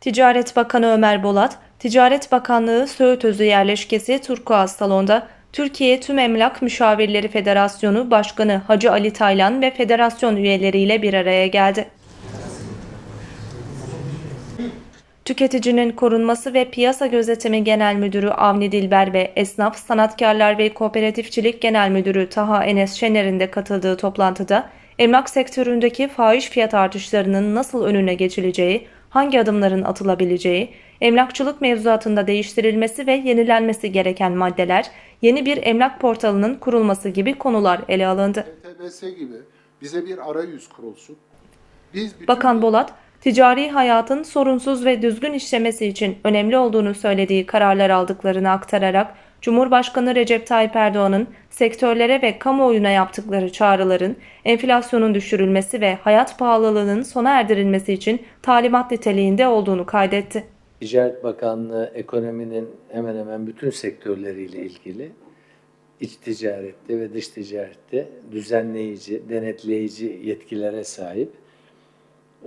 Ticaret Bakanı Ömer Bolat, Ticaret Bakanlığı Söğüt Özü Yerleşkesi Turkuaz Salon'da Türkiye Tüm Emlak Müşavirleri Federasyonu Başkanı Hacı Ali Taylan ve federasyon üyeleriyle bir araya geldi. Tüketicinin Korunması ve Piyasa Gözetimi Genel Müdürü Avni Dilber ve Esnaf, Sanatkarlar ve Kooperatifçilik Genel Müdürü Taha Enes Şener'in de katıldığı toplantıda emlak sektöründeki fahiş fiyat artışlarının nasıl önüne geçileceği, hangi adımların atılabileceği, emlakçılık mevzuatında değiştirilmesi ve yenilenmesi gereken maddeler, yeni bir emlak portalının kurulması gibi konular ele alındı. TBS gibi bize bir arayüz kurulsun. Biz bütün Bakan Bolat, ticari hayatın sorunsuz ve düzgün işlemesi için önemli olduğunu söylediği kararlar aldıklarını aktararak, Cumhurbaşkanı Recep Tayyip Erdoğan'ın sektörlere ve kamuoyuna yaptıkları çağrıların enflasyonun düşürülmesi ve hayat pahalılığının sona erdirilmesi için talimat niteliğinde olduğunu kaydetti. Ticaret Bakanlığı ekonominin hemen hemen bütün sektörleriyle ilgili iç ticarette ve dış ticarette düzenleyici, denetleyici yetkilere sahip.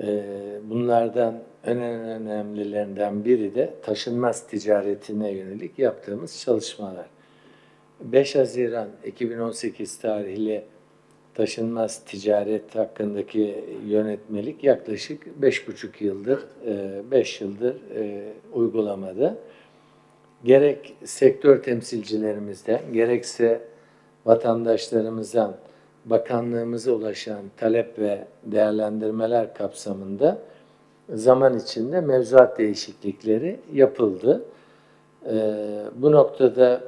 Ee, Bunlardan en önemlilerinden biri de taşınmaz ticaretine yönelik yaptığımız çalışmalar. 5 Haziran 2018 tarihli taşınmaz ticaret hakkındaki yönetmelik yaklaşık 5,5 yıldır, 5 yıldır e, uygulamada. Gerek sektör temsilcilerimizden, gerekse vatandaşlarımızdan bakanlığımıza ulaşan talep ve değerlendirmeler kapsamında zaman içinde mevzuat değişiklikleri yapıldı. E, Bu noktada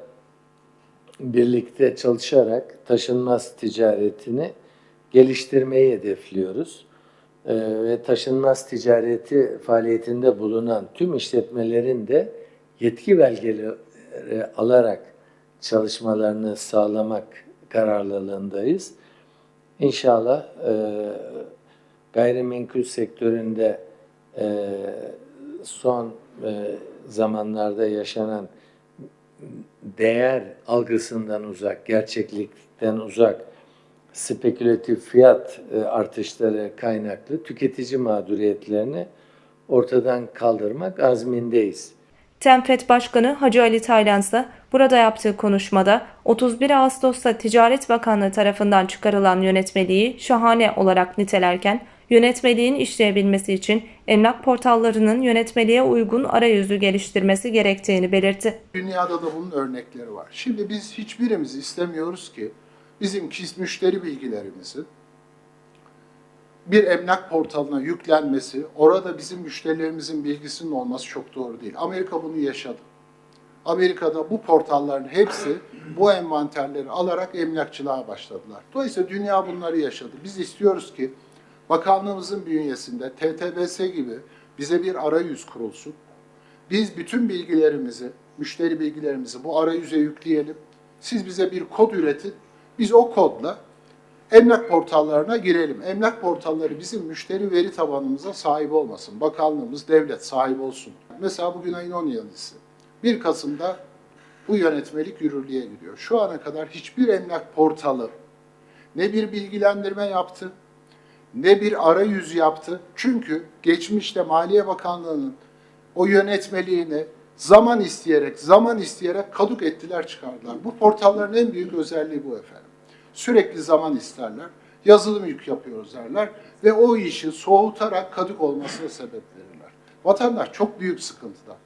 birlikte çalışarak taşınmaz ticaretini geliştirmeyi hedefliyoruz. Ee, ve taşınmaz ticareti faaliyetinde bulunan tüm işletmelerin de yetki belgeleri alarak çalışmalarını sağlamak kararlılığındayız. İnşallah e, gayrimenkul sektöründe e, son e, zamanlarda yaşanan değer algısından uzak, gerçeklikten uzak, spekülatif fiyat e, artışları kaynaklı tüketici mağduriyetlerini ortadan kaldırmak azmindeyiz. Temfet Başkanı Hacı Ali Taylan ise burada yaptığı konuşmada 31 Ağustos'ta Ticaret Bakanlığı tarafından çıkarılan yönetmeliği şahane olarak nitelerken yönetmeliğin işleyebilmesi için emlak portallarının yönetmeliğe uygun arayüzü geliştirmesi gerektiğini belirtti. dünyada da bunun örnekleri var. Şimdi biz hiçbirimiz istemiyoruz ki bizim müşteri bilgilerimizin bir emlak portalına yüklenmesi, orada bizim müşterilerimizin bilgisinin olması çok doğru değil. Amerika bunu yaşadı. Amerika'da bu portalların hepsi bu envanterleri alarak emlakçılığa başladılar. Dolayısıyla dünya bunları yaşadı. Biz istiyoruz ki bakanlığımızın bünyesinde TTBS gibi bize bir arayüz kurulsun. Biz bütün bilgilerimizi, müşteri bilgilerimizi bu arayüze yükleyelim. Siz bize bir kod üretin. Biz o kodla emlak portallarına girelim. Emlak portalları bizim müşteri veri tabanımıza sahip olmasın. Bakanlığımız, devlet sahip olsun. Mesela bugün ayın 17'si. 1 Kasım'da bu yönetmelik yürürlüğe giriyor. Şu ana kadar hiçbir emlak portalı ne bir bilgilendirme yaptı, ne bir arayüz yaptı. Çünkü geçmişte Maliye Bakanlığı'nın o yönetmeliğini zaman isteyerek, zaman isteyerek kaduk ettiler, çıkardılar. Bu portalların en büyük özelliği bu efendim. Sürekli zaman isterler, yazılım yük yapıyoruz derler ve o işi soğutarak kaduk olmasına sebep verirler. Vatandaş çok büyük sıkıntıda.